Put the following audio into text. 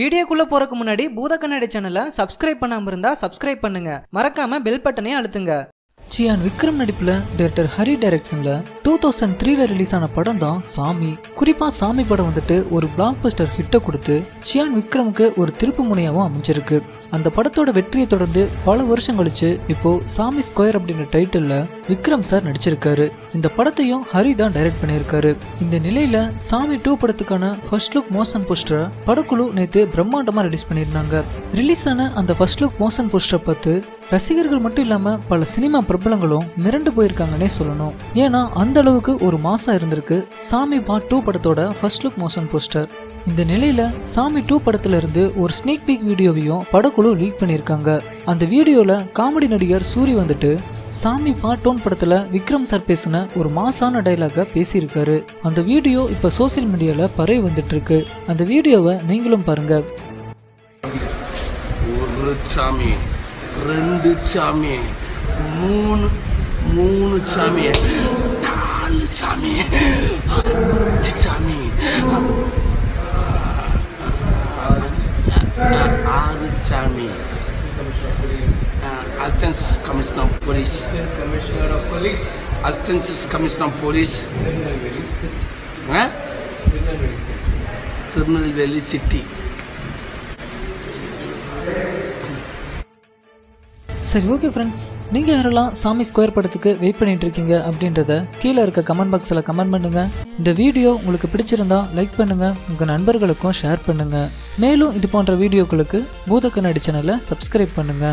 வீடியோக்குள்ள போறதுக்கு முன்னாடி பூத கண்ணாடி சேனலை சப்ஸ்கிரைப் பண்ணாம இருந்தா சப்ஸ்கிரைப் பண்ணுங்க. மறக்காம பெல் பட்டனையும் அழுத்துங்க. சியான் விக்ரம் நடிப்புல டைரக்டர் ஹரி டைரக்ஷன்ல டூ தௌசண்ட் த்ரீல ரிலீஸ் ஆன படம் தான் சாமி. குறிப்பா சாமி படம் வந்துட்டு ஒரு பிளாக் பஸ்டர் ஹிட்டை கொடுத்து சியான் விக்ரமுக்கு ஒரு திருப்பு முனையாவும் அமைஞ்சிருக்கு. அந்த படத்தோட வெற்றியை தொடர்ந்து பல வருஷம் கழிச்சு இப்போ சாமி ஸ்கொயர் அப்படின்ற டைட்டில்ல விக்ரம் சார் நடிச்சிருக்காரு. இந்த படத்தையும் ஹரி தான் டைரக்ட் பண்ணியிருக்காரு. இந்த நிலையில சாமி டூ படத்துக்கான ஃபர்ஸ்ட் லுக் மோஷன் போஸ்டரை படக்குழு நேத்து பிரம்மாண்டமா ரிலீஸ் பண்ணியிருந்தாங்க. ரிலீஸ் ஆன அந்த ஃபர்ஸ்ட் லுக் மோஷன் போஸ்டரை பார்த்து ரசிகர்கள் மட்டும் இல்லாம பல சினிமா பிரபலங்களும் மிரண்டு போயிருக்காங்கன்னே சொல்லணும். ஏன்னா அந்த அளவுக்கு ஒரு மாசம் இருந்திருக்கு சாமி பார்ட் டூ படத்தோட ஃபர்ஸ்ட் லுக் மோஷன் போஸ்டர் இந்த நிலையில சாமி டூ படத்துல இருந்து ஒரு ஸ்னீக் பீக் வீடியோவையும் படக்குழு லீக் பண்ணியிருக்காங்க. அந்த வீடியோவில் காமெடி நடிகர் சூரி வந்துட்டு சாமி பார்ட் ஒன் படத்தில் விக்ரம் சார் பேசின ஒரு மாசான டைலாக பேசியிருக்காரு. அந்த வீடியோ இப்போ சோசியல் மீடியாவில் பரவி வந்துட்டு இருக்கு அந்த வீடியோவை நீங்களும் பாருங்க. ஒரு சாமி ரெண்டு சாமி மூணு மூணு சாமி நாலு சாமி. which me. Uh, Assistant Commissioner of Police. Assistant Commissioner of Police. Assistant Commissioner of Police. Terminal Valley City. Huh? City. City. சரி ஓகே ஃப்ரெண்ட்ஸ் நீங்கள் யாரெல்லாம் சாமி ஸ்கொயர் படத்துக்கு வெயிட் பண்ணிட்டு இருக்கீங்க அப்படின்றத கீழே இருக்க கமெண்ட் பாக்ஸில் கமெண்ட் பண்ணுங்க. இந்த வீடியோ உங்களுக்கு பிடிச்சிருந்தா லைக் பண்ணுங்க உங்கள் நண்பர்களுக்கும் ஷேர் பண்ணுங்க. மேலும் இது போன்ற வீடியோக்களுக்கு பூத கண்ணாடி சேனலை சப்ஸ்கிரைப் பண்ணுங்க.